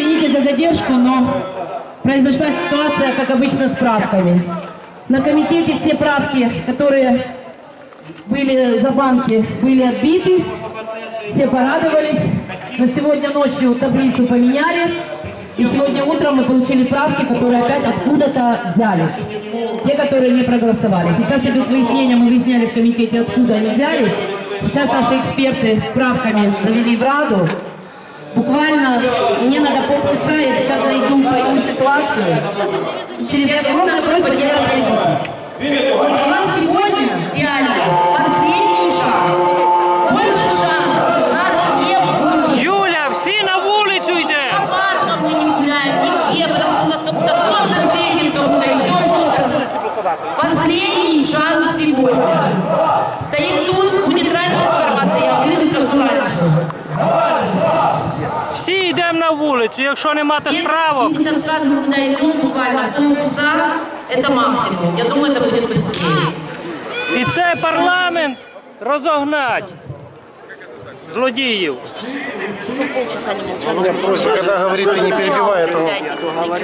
извините за задержку, но произошла ситуация, как обычно, с правками. На комитете все правки, которые были за банки, были отбиты. Все порадовались. Но сегодня ночью таблицу поменяли. И сегодня утром мы получили правки, которые опять откуда-то взялись. Те, которые не проголосовали. Сейчас идут выяснения, мы выясняли в комитете, откуда они взялись. Сейчас наши эксперты правками завели в Раду. Буквально мне надо полчаса, я сейчас зайду, пойму ситуацию. И через огромная просьба не расходитесь. Вот у нас сегодня реально последний шаг. Больше шансов у нас не будет. Юля, всі на вулицю йде! По паркам мы не гуляем, нигде, потому что у нас как будто солнце светит, как будто еще что-то. Последний шанс сегодня. Стоит тут, будет раньше информация, я выйду, скажу раньше. Всі йдемо на вулицю. Якщо не мати Если правок, мы сейчас скажем, куда идем, буквально полчаса, это максимум. Я думаю, это будет быстрее. і це парламент розогнать злодіїв. Проще, когда говорит, ты не перебивай, а то